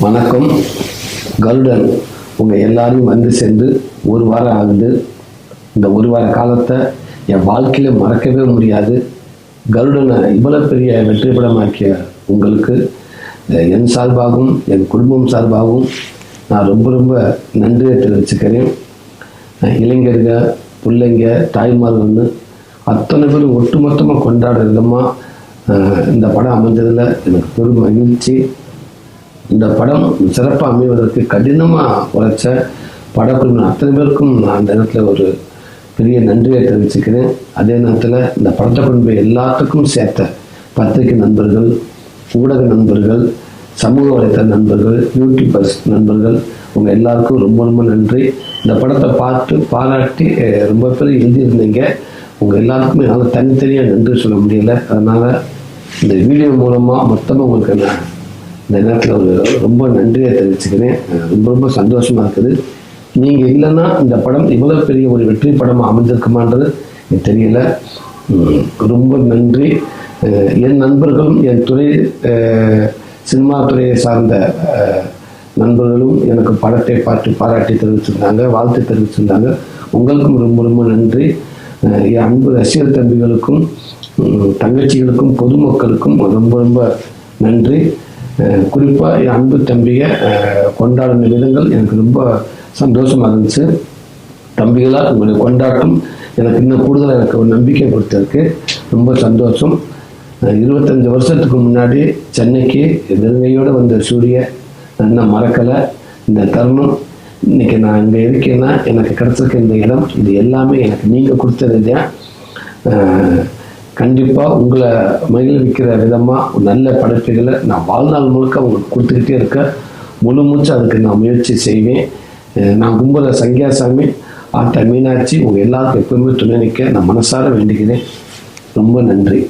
வணக்கம். கருடன் உங்கள் எல்லாரையும் வந்து சேர்ந்து ஒரு வாரம் ஆகுது. இந்த ஒரு வார காலத்தை என் வாழ்க்கையில் மறக்கவே முடியாது. கருடனை இவ்வளோ பெரிய வெற்றி படமாக்கிய உங்களுக்கு என் சார்பாகவும் என் குடும்பம் சார்பாகவும் நான் ரொம்ப ரொம்ப நன்றியை தெரிவிச்சுக்கிறேன். அஹ், இளைஞருங்க பிள்ளைங்க தாய்மார்கள்னு அத்தனை பேரும் ஒட்டுமொத்தமாக கொண்டாடுற விதமாக இந்த படம் அமைஞ்சதில் எனக்கு பெரும் மகிழ்ச்சி. இந்த படம் சிறப்பாக அமைவதற்கு கடினமாக உழைச்ச படக்குழுவின் அத்தனை பேருக்கும் நான் அந்த இடத்துல ஒரு பெரிய நன்றியை தெரிவிச்சுக்கிறேன். அதே நேரத்தில் இந்த படத்தை கொண்டு போய் எல்லாத்துக்கும் சேர்த்த பத்திரிகை நண்பர்கள் ஊடக நண்பர்கள் சமூக வலைத்தள நண்பர்கள் யூடியூபர்ஸ் நண்பர்கள் உங்கள் எல்லாருக்கும் ரொம்ப ரொம்ப நன்றி. இந்த படத்தை பார்த்து பாராட்டி ரொம்ப பேர் எழுதியிருந்தீங்க. உங்கள் எல்லாருக்குமே என்னால் தனித்தனியாக நன்றி சொல்ல முடியல. அதனால் இந்த வீடியோ மூலமாக மொத்தமாக உங்களுக்கு நான் இந்த நேரத்தில் ஒரு ரொம்ப நன்றியை தெரிவிச்சுக்கிறேன். ரொம்ப ரொம்ப சந்தோஷமாக இருக்குது. நீங்கள் இல்லைன்னா இந்த படம் இவ்வளோ பெரிய ஒரு வெற்றி படமாக அமைஞ்சிருக்குமான்றது எனக்கு தெரியல. ரொம்ப நன்றி. என் நண்பர்களும் என் துறை சினிமா துறையை சார்ந்த நண்பர்களும் எனக்கு படத்தை பார்த்து பாராட்டி தெரிவிச்சிருந்தாங்க வாழ்த்து தெரிவிச்சிருந்தாங்க. உங்களுக்கும் ரொம்ப ரொம்ப நன்றி. என் அன்பு ரசிகர் தம்பிகளுக்கும் தங்கச்சிகளுக்கும் பொதுமக்களுக்கும் ரொம்ப ரொம்ப நன்றி. குறிப்பாக என் அன்பு தம்பியை கொண்டாடின விதங்கள் எனக்கு ரொம்ப சந்தோஷமாக இருந்துச்சு. தம்பிகளாக உங்களுடைய கொண்டாட்டம் எனக்கு இன்னும் கூடுதலாக எனக்கு ஒரு நம்பிக்கை கொடுத்துருக்கு. ரொம்ப சந்தோஷம். இருபத்தஞ்சி வருஷத்துக்கு முன்னாடி சென்னைக்கு வெறுங்கையோடு வந்த சூரிய நான் இன்னும் மறக்கலை. இந்த தருணம் இன்னைக்கு நான் இங்கே இருக்கேன்னா எனக்கு கிடச்சிருக்க இந்த இடம் இது எல்லாமே எனக்கு நீங்கள் கொடுத்தது தான் கண்டிப்பாக உங்களை மகிழ்விக்கிற விதமாக நல்ல படைப்புகளை நான் வாழ்நாள் முழுக்க உங்களுக்கு கொடுத்துக்கிட்டே இருக்க முழு மூச்சு அதுக்கு நான் முயற்சி செய்வேன். நான் கும்பல சங்கியாசாமி ஆட்ட மீனாட்சி உங்கள் எல்லாருக்கும் எப்பவுமே துணை நிற்க நான் மனசார வேண்டிக்கிறேன் ரொம்ப நன்றி.